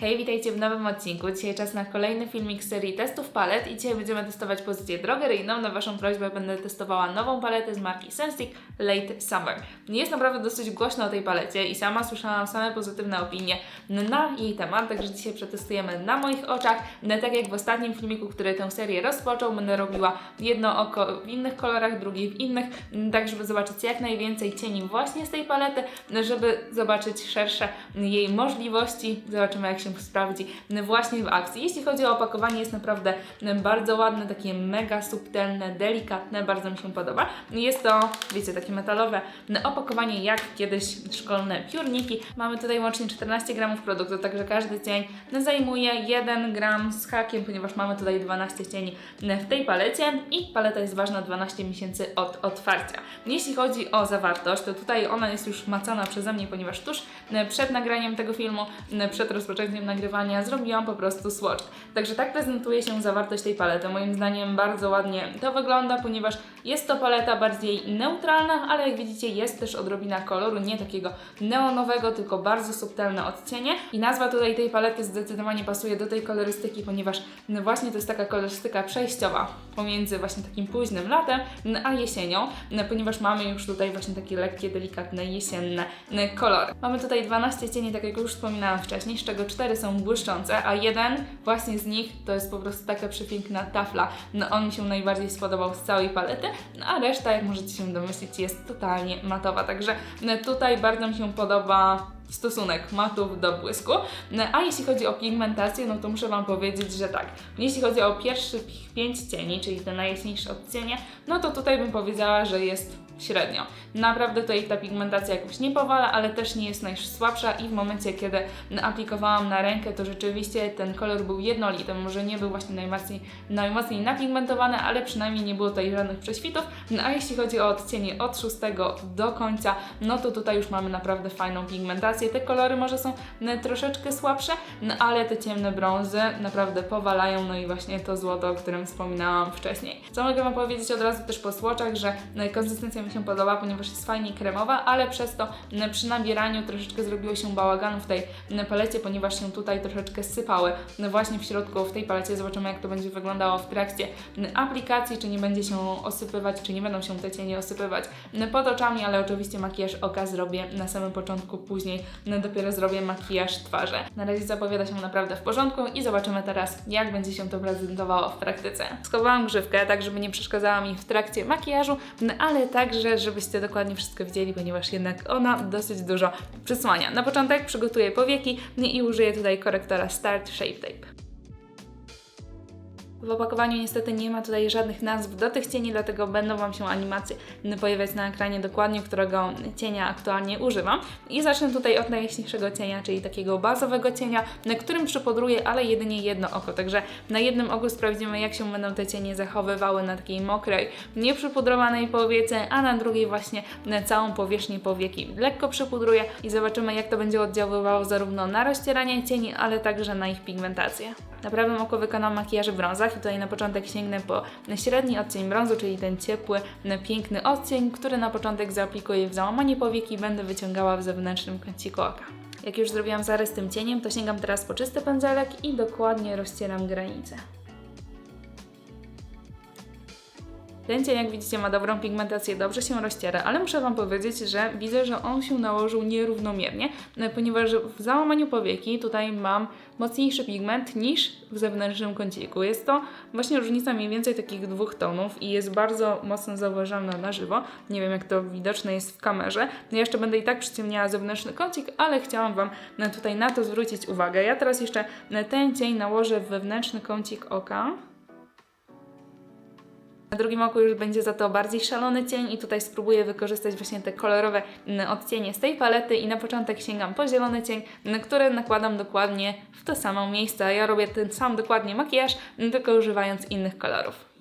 Hej, witajcie w nowym odcinku. Dzisiaj czas na kolejny filmik z serii testów palet i dzisiaj będziemy testować pozycję drogeryjną. Na Waszą prośbę będę testowała nową paletę z marki Sensic Late Summer. Jest naprawdę dosyć głośno o tej palecie i sama słyszałam same pozytywne opinie na jej temat, także dzisiaj przetestujemy na moich oczach. Tak jak w ostatnim filmiku, który tę serię rozpoczął, będę robiła jedno oko w innych kolorach, drugie w innych, tak żeby zobaczyć jak najwięcej cieni właśnie z tej palety, żeby zobaczyć szersze jej możliwości. Zobaczymy jak się sprawdzi właśnie w akcji. Jeśli chodzi o opakowanie, jest naprawdę bardzo ładne, takie mega subtelne, delikatne, bardzo mi się podoba. Jest to, wiecie, takie metalowe opakowanie jak kiedyś szkolne piórniki. Mamy tutaj łącznie 14 gramów produktu, także każdy cień zajmuje 1 gram z hakiem, ponieważ mamy tutaj 12 cieni w tej palecie i paleta jest ważna 12 miesięcy od otwarcia. Jeśli chodzi o zawartość, to tutaj ona jest już macana przeze mnie, ponieważ tuż przed nagraniem tego filmu, przed rozpoczęciem nagrywania zrobiłam po prostu swatch. Także tak prezentuje się zawartość tej palety. Moim zdaniem bardzo ładnie to wygląda, ponieważ jest to paleta bardziej neutralna, ale jak widzicie jest też odrobina koloru, nie takiego neonowego, tylko bardzo subtelne odcienie. I nazwa tutaj tej palety zdecydowanie pasuje do tej kolorystyki, ponieważ no właśnie to jest taka kolorystyka przejściowa pomiędzy właśnie takim późnym latem no a jesienią, no ponieważ mamy już tutaj właśnie takie lekkie, delikatne, jesienne no, kolory. Mamy tutaj 12 cieni, tak jak już wspominałam wcześniej, z czego 4 są błyszczące, a jeden właśnie z nich to jest po prostu taka przepiękna tafla. No on mi się najbardziej spodobał z całej palety, no a reszta, jak możecie się domyślić, jest totalnie matowa. Także no, tutaj bardzo mi się podoba stosunek matów do błysku. No, a jeśli chodzi o pigmentację, no to muszę Wam powiedzieć, że tak. Jeśli chodzi o pierwszych 5 cieni, czyli te najjaśniejsze odcienie, no to tutaj bym powiedziała, że jest średnio. Naprawdę tutaj ta pigmentacja jakoś nie powala, ale też nie jest najsłabsza i w momencie, kiedy aplikowałam na rękę, to rzeczywiście ten kolor był jednolity. Może nie był właśnie najmocniej, najmocniej napigmentowany, ale przynajmniej nie było tutaj żadnych prześwitów. No a jeśli chodzi o odcienie od 6 do końca, no to tutaj już mamy naprawdę fajną pigmentację. Te kolory może są no, troszeczkę słabsze, no ale te ciemne brązy naprawdę powalają, no i właśnie to złoto, o którym wspominałam wcześniej. Co mogę Wam powiedzieć od razu też po słoczach, że no, konsystencja mi się podoba, ponieważ jest fajnie kremowa, ale przez to przy nabieraniu troszeczkę zrobiło się bałaganu w tej palecie, ponieważ się tutaj troszeczkę sypały właśnie w środku w tej palecie. Zobaczymy jak to będzie wyglądało w trakcie aplikacji, czy nie będzie się osypywać, czy nie będą się te cienie osypywać pod oczami, ale oczywiście makijaż oka zrobię na samym początku, później dopiero zrobię makijaż twarzy. Na razie zapowiada się naprawdę w porządku i zobaczymy teraz jak będzie się to prezentowało w praktyce. Schowałam grzywkę, tak żeby nie przeszkadzała mi w trakcie makijażu, ale także, żebyście dokładnie wszystko widzieli, ponieważ jednak ona dosyć dużo przysłania. Na początek przygotuję powieki i użyję tutaj korektora Start Shape Tape. W opakowaniu niestety nie ma tutaj żadnych nazw do tych cieni, dlatego będą Wam się animacje pojawiać na ekranie dokładnie, którego cienia aktualnie używam. I zacznę tutaj od najjaśniejszego cienia, czyli takiego bazowego cienia, na którym przypudruję, ale jedynie jedno oko. Także na jednym oku sprawdzimy, jak się będą te cienie zachowywały na takiej mokrej, nieprzypudrowanej powiece, a na drugiej właśnie na całą powierzchnię powieki. Lekko przypudruję i zobaczymy, jak to będzie oddziaływało zarówno na rozcieranie cieni, ale także na ich pigmentację. Na prawym oku wykonam makijaż w brązach tutaj na początek sięgnę po średni odcień brązu, czyli ten ciepły, piękny odcień, który na początek zaaplikuję w załamanie powieki i będę wyciągała w zewnętrznym kąciku oka. Jak już zrobiłam zarys tym cieniem, to sięgam teraz po czysty pędzelek i dokładnie rozcieram granicę. Ten cień, jak widzicie, ma dobrą pigmentację, dobrze się rozciera, ale muszę Wam powiedzieć, że widzę, że on się nałożył nierównomiernie, e, ponieważ w załamaniu powieki tutaj mam mocniejszy pigment niż w zewnętrznym kąciku. Jest to właśnie różnica mniej więcej takich dwóch tonów i jest bardzo mocno zauważalna na żywo. Nie wiem, jak to widoczne jest w kamerze. Ja jeszcze będę i tak przyciemniała zewnętrzny kącik, ale chciałam Wam e, tutaj na to zwrócić uwagę. Ja teraz jeszcze e, ten cień nałożę w wewnętrzny kącik oka. Na drugim oku już będzie za to bardziej szalony cień i tutaj spróbuję wykorzystać właśnie te kolorowe mm, odcienie z tej palety i na początek sięgam po zielony cień, mm, który nakładam dokładnie w to samo miejsce. Ja robię ten sam dokładnie makijaż, mm, tylko używając innych kolorów.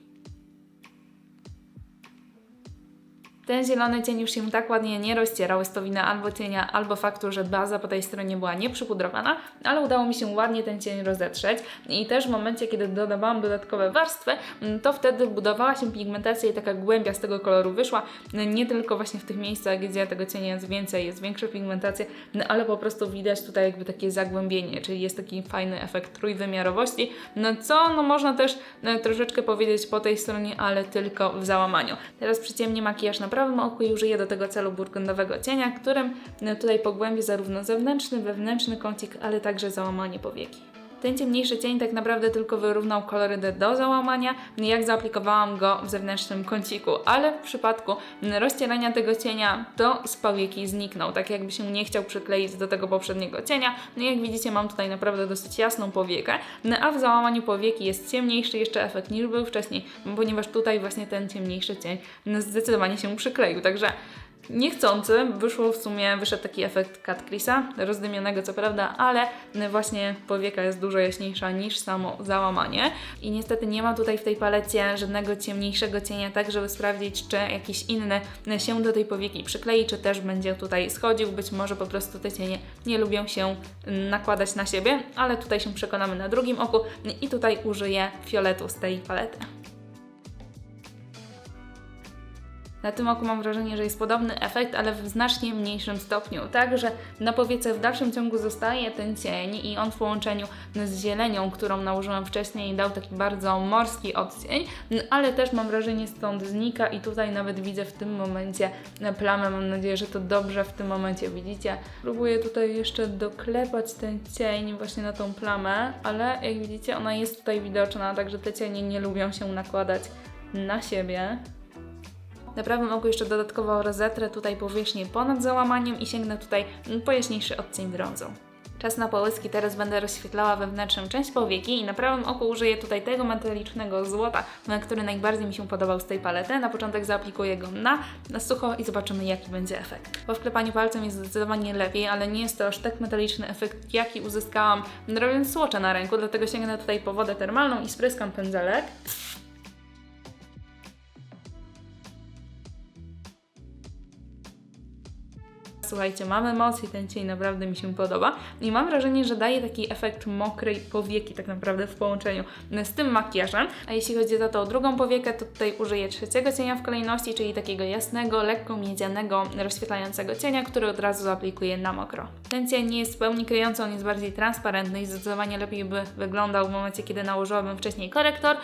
Ten zielony cień już się tak ładnie nie rozcierał, jest to wina albo cienia, albo faktu, że baza po tej stronie była nieprzypudrowana, ale udało mi się ładnie ten cień rozetrzeć. I też w momencie, kiedy dodawałam dodatkowe warstwy, mm, to wtedy budowała się pigmentacja i taka głębia z tego koloru wyszła, nie tylko właśnie w tych miejscach, gdzie tego cienia jest więcej, jest większa pigmentacja, no ale po prostu widać tutaj jakby takie zagłębienie, czyli jest taki fajny efekt trójwymiarowości, no co no można też no, troszeczkę powiedzieć po tej stronie, ale tylko w załamaniu. Teraz przyciemnię makijaż na prawym oku i użyję do tego celu burgundowego cienia, którym no, tutaj pogłębię zarówno zewnętrzny, wewnętrzny kącik, ale także załamanie powieki. Ten ciemniejszy cień tak naprawdę tylko wyrównał kolorydę do załamania, jak zaaplikowałam go w zewnętrznym kąciku, ale w przypadku rozcierania tego cienia to powieki zniknął, tak jakby się nie chciał przykleić do tego poprzedniego cienia. No jak widzicie mam tutaj naprawdę dosyć jasną powiekę, no a w załamaniu powieki jest ciemniejszy jeszcze efekt niż był wcześniej, ponieważ tutaj właśnie ten ciemniejszy cień zdecydowanie się przykleił, także niechcący wyszło w sumie, wyszedł taki efekt Cat Chrisa, rozdymionego co prawda, ale właśnie powieka jest dużo jaśniejsza niż samo załamanie. I niestety nie ma tutaj w tej palecie żadnego ciemniejszego cienia, tak żeby sprawdzić, czy jakiś inny się do tej powieki przyklei, czy też będzie tutaj schodził. Być może po prostu te cienie nie lubią się nakładać na siebie, ale tutaj się przekonamy na drugim oku i tutaj użyję fioletu z tej palety. Na tym oku mam wrażenie, że jest podobny efekt, ale w znacznie mniejszym stopniu. Także na powiece w dalszym ciągu zostaje ten cień i on w połączeniu z zielenią, którą nałożyłam wcześniej, dał taki bardzo morski odcień, no, ale też mam wrażenie stąd znika i tutaj nawet widzę w tym momencie plamę. Mam nadzieję, że to dobrze w tym momencie widzicie. Próbuję tutaj jeszcze doklepać ten cień właśnie na tą plamę, ale jak widzicie ona jest tutaj widoczna, także te cienie nie lubią się nakładać na siebie. Na prawym oku jeszcze dodatkowo rozetrę tutaj powierzchnię ponad załamaniem i sięgnę tutaj po jaśniejszy odcień brązu. Czas na połyski, teraz będę rozświetlała wewnętrzną część powieki i na prawym oku użyję tutaj tego metalicznego złota, który najbardziej mi się podobał z tej palety. Na początek zaaplikuję go na, na sucho i zobaczymy jaki będzie efekt. Po wklepaniu palcem jest zdecydowanie lepiej, ale nie jest to aż tak metaliczny efekt, jaki uzyskałam robiąc słocze na ręku, dlatego sięgnę tutaj po wodę termalną i spryskam pędzelek. Słuchajcie, mamy moc i ten cień naprawdę mi się podoba. I mam wrażenie, że daje taki efekt mokrej powieki tak naprawdę w połączeniu z tym makijażem. A jeśli chodzi za tą drugą powiekę, to tutaj użyję trzeciego cienia w kolejności, czyli takiego jasnego, lekko miedzianego, rozświetlającego cienia, który od razu zaaplikuję na mokro. Ten cień nie jest w pełni kryjący, on jest bardziej transparentny i zdecydowanie lepiej by wyglądał w momencie, kiedy nałożyłabym wcześniej korektor,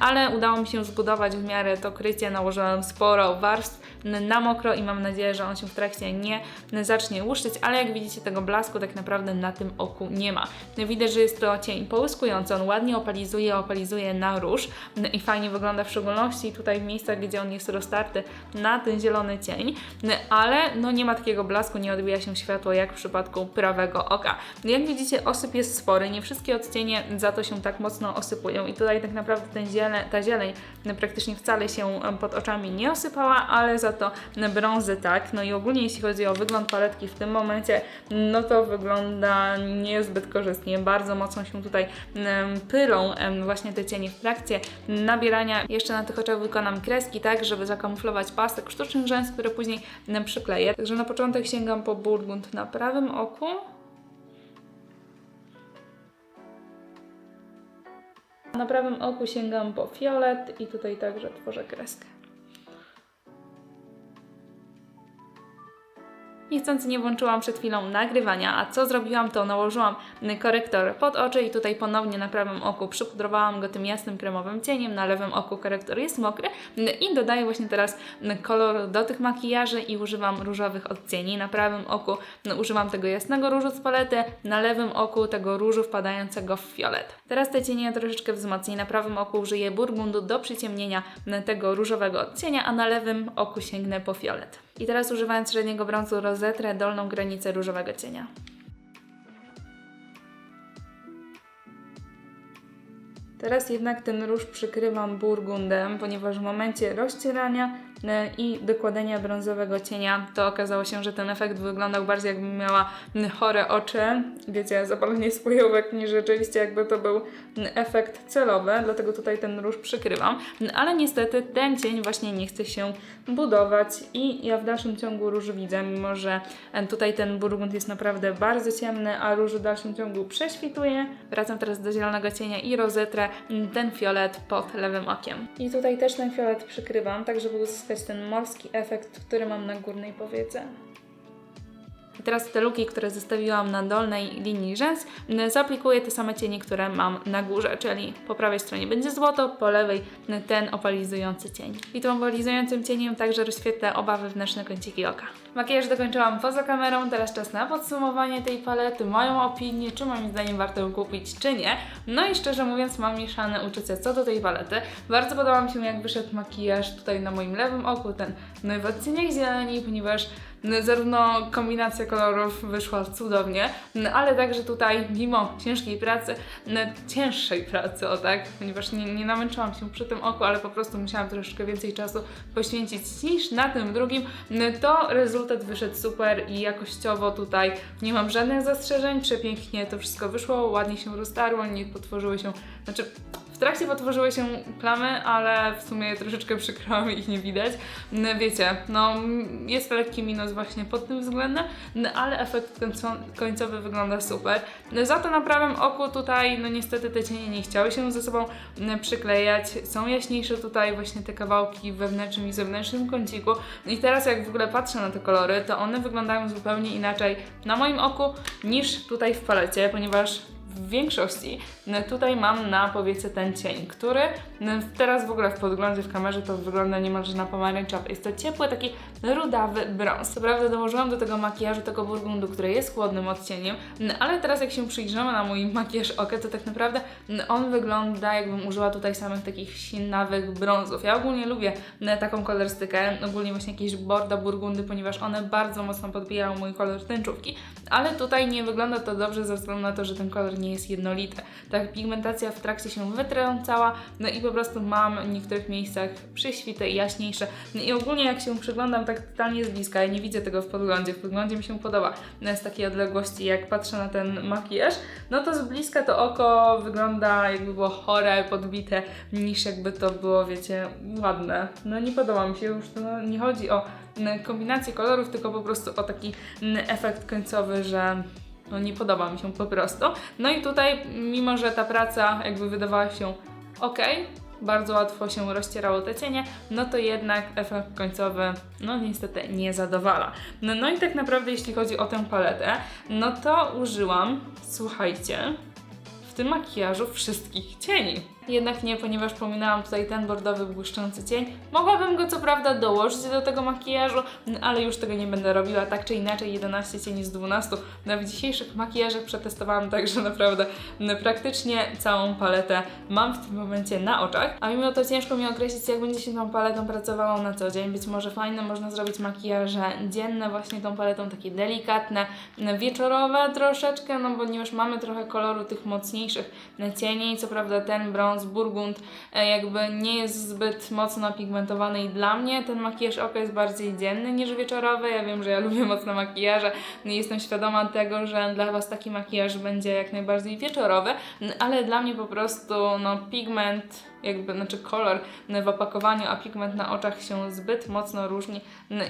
ale udało mi się zbudować w miarę to krycie, nałożyłam sporo warstw na mokro i mam nadzieję, że on się w trakcie nie zacznie łuszczyć, ale jak widzicie tego blasku tak naprawdę na tym oku nie ma. Widać, że jest to cień połyskujący, on ładnie opalizuje, opalizuje na róż i fajnie wygląda w szczególności tutaj w miejscach, gdzie on jest roztarty na ten zielony cień, ale no nie ma takiego blasku, nie odbija się światło jak w przypadku prawego oka. Jak widzicie osyp jest spory, nie wszystkie odcienie za to się tak mocno osypują i tutaj tak naprawdę ten ziele, ta zieleń praktycznie wcale się pod oczami nie osypała, ale za to brązy tak. No i ogólnie jeśli chodzi o wygląd paletki w tym momencie, no to wygląda niezbyt korzystnie. Bardzo mocno się tutaj pylą właśnie te cienie w trakcie nabierania. Jeszcze na tych oczach wykonam kreski, tak, żeby zakamuflować pasek sztucznych rzęs, które później przykleję. Także na początek sięgam po burgund na prawym oku. Na prawym oku sięgam po fiolet i tutaj także tworzę kreskę. Niechcący nie włączyłam przed chwilą nagrywania, a co zrobiłam to nałożyłam korektor pod oczy i tutaj ponownie na prawym oku przypudrowałam go tym jasnym kremowym cieniem, na lewym oku korektor jest mokry i dodaję właśnie teraz kolor do tych makijaży i używam różowych odcieni. Na prawym oku używam tego jasnego różu z palety, na lewym oku tego różu wpadającego w fiolet. Teraz te cienie troszeczkę wzmocnię. Na prawym oku użyję burgundu do przyciemnienia tego różowego odcienia, a na lewym oku sięgnę po fiolet. I teraz używając średniego brązu rozetrę dolną granicę różowego cienia. Teraz jednak ten róż przykrywam burgundem, ponieważ w momencie rozcierania i dokładania brązowego cienia, to okazało się, że ten efekt wyglądał bardziej jakbym miała chore oczy, wiecie, zapalenie spojówek, niż rzeczywiście jakby to był efekt celowy, dlatego tutaj ten róż przykrywam. Ale niestety ten cień właśnie nie chce się budować i ja w dalszym ciągu róż widzę, mimo że e, tutaj ten burgund jest naprawdę bardzo ciemny, a róż w dalszym ciągu prześwituje. Wracam teraz do zielonego cienia i rozetrę ten fiolet pod lewym okiem. I tutaj też ten fiolet przykrywam, tak żeby uzyskać ten morski efekt, który mam na górnej powiece. I teraz te luki, które zostawiłam na dolnej linii rzęs, m, zaaplikuję te same cienie, które mam na górze, czyli po prawej stronie będzie złoto, po lewej ten opalizujący cień. I tym opalizującym cieniem także rozświetlę oba wewnętrzne kąciki oka. Makijaż dokończyłam poza kamerą, teraz czas na podsumowanie tej palety, moją opinię, czy moim zdaniem warto ją kupić, czy nie. No i szczerze mówiąc mam mieszane uczucia co do tej palety. Bardzo podoba mi się jak wyszedł makijaż tutaj na moim lewym oku, ten no w odcieniach zieleni, ponieważ zarówno kombinacja kolorów wyszła cudownie, ale także tutaj mimo ciężkiej pracy, cięższej pracy, o tak, ponieważ nie, nie namęczyłam się przy tym oku, ale po prostu musiałam troszeczkę więcej czasu poświęcić niż na tym drugim, to rezultat wyszedł super i jakościowo tutaj nie mam żadnych zastrzeżeń, przepięknie to wszystko wyszło, ładnie się roztarło, nie potworzyły się, znaczy w trakcie potworzyły się plamy, ale w sumie troszeczkę przykro mi ich nie widać. No, wiecie, no jest lekki minus właśnie pod tym względem, no, ale efekt końco- końcowy wygląda super. No, za to na prawym oku tutaj, no niestety te cienie nie chciały się ze sobą mm, przyklejać. Są jaśniejsze tutaj właśnie te kawałki w wewnętrznym i zewnętrznym kąciku. I teraz jak w ogóle patrzę na te kolory, to one wyglądają zupełnie inaczej na moim oku niż tutaj w palecie, ponieważ w większości no, tutaj mam na powiece ten cień, który no, teraz w ogóle w podglądzie w kamerze to wygląda niemalże na pomarańczowy. Jest to ciepły, taki rudawy brąz. Co prawda dołożyłam do tego makijażu tego burgundu, który jest chłodnym odcieniem, no, ale teraz jak się przyjrzymy na mój makijaż oka, to tak naprawdę no, on wygląda jakbym użyła tutaj samych takich sinawych brązów. Ja ogólnie lubię no, taką kolorystykę, ogólnie właśnie jakieś borda burgundy, ponieważ one bardzo mocno podbijają mój kolor tęczówki, ale tutaj nie wygląda to dobrze ze względu na to, że ten kolor nie jest jednolity. Tak, pigmentacja w trakcie się wytrącała, no i po prostu mam w niektórych miejscach prześwite i jaśniejsze. No i ogólnie jak się przyglądam tak totalnie z bliska, ja nie widzę tego w podglądzie, w podglądzie mi się podoba no, z takiej odległości, jak patrzę na ten makijaż, no to z bliska to oko wygląda jakby było chore, podbite, niż jakby to było, wiecie, ładne. No nie podoba mi się już, to no, nie chodzi o mm, kombinację kolorów, tylko po prostu o taki mm, efekt końcowy, że no nie podoba mi się po prostu. No i tutaj, mimo że ta praca jakby wydawała się ok, bardzo łatwo się rozcierało te cienie, no to jednak efekt końcowy, no niestety nie zadowala. No, no i tak naprawdę jeśli chodzi o tę paletę, no to użyłam, słuchajcie, w tym makijażu wszystkich cieni. Jednak nie, ponieważ pominęłam tutaj ten bordowy błyszczący cień. Mogłabym go co prawda dołożyć do tego makijażu, ale już tego nie będę robiła. Tak czy inaczej 11 cieni z 12. No, w dzisiejszych makijażach przetestowałam także naprawdę no, praktycznie całą paletę mam w tym momencie na oczach. A mimo to ciężko mi określić, jak będzie się tą paletą pracowało na co dzień. Być może fajne można zrobić makijaże dzienne właśnie tą paletą, takie delikatne, wieczorowe troszeczkę, no ponieważ mamy trochę koloru tych mocniejszych cieni. Co prawda ten brąz burgund e, jakby nie jest zbyt mocno pigmentowany i dla mnie ten makijaż oka jest bardziej dzienny niż wieczorowy. Ja wiem, że ja lubię mocno makijaże, no i jestem świadoma tego, że dla Was taki makijaż będzie jak najbardziej wieczorowy, ale dla mnie po prostu no pigment jakby, znaczy kolor w opakowaniu, a pigment na oczach się zbyt mocno różni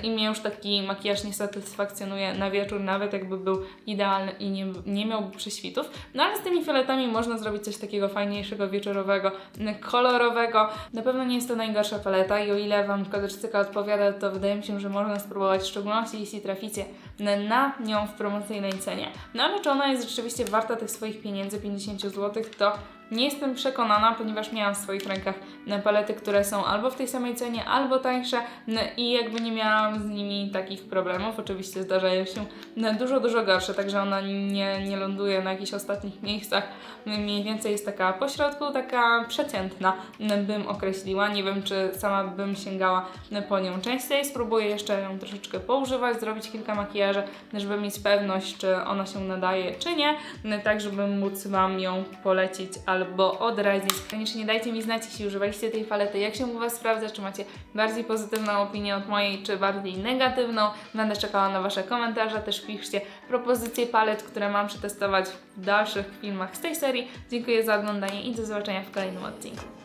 i mnie już taki makijaż nie satysfakcjonuje na wieczór, nawet jakby był idealny i nie, nie miałby prześwitów. No ale z tymi fioletami można zrobić coś takiego fajniejszego, wieczorowego, kolorowego. Na pewno nie jest to najgorsza paleta i o ile Wam kolorystyka odpowiada, to wydaje mi się, że można spróbować, w szczególności jeśli traficie na nią w promocyjnej cenie. No ale czy ona jest rzeczywiście warta tych swoich pieniędzy, 50 zł, to nie jestem przekonana, ponieważ miałam w swoich rękach palety, które są albo w tej samej cenie, albo tańsze n- i jakby nie miałam z nimi takich problemów. Oczywiście zdarzają się dużo, dużo gorsze, także ona nie, nie ląduje na jakichś ostatnich miejscach. Mniej więcej jest taka pośrodku, taka przeciętna, bym określiła. Nie wiem, czy sama bym sięgała po nią częściej. Spróbuję jeszcze ją troszeczkę poużywać, zrobić kilka makijaży żeby mieć pewność, czy ona się nadaje, czy nie, no, tak żeby móc Wam ją polecić albo odradzić. Koniecznie dajcie mi znać, jeśli używaliście tej palety, jak się u Was sprawdza, czy macie bardziej pozytywną opinię od mojej, czy bardziej negatywną. Będę czekała na Wasze komentarze, też piszcie propozycje palet, które mam przetestować w dalszych filmach z tej serii. Dziękuję za oglądanie i do zobaczenia w kolejnym odcinku.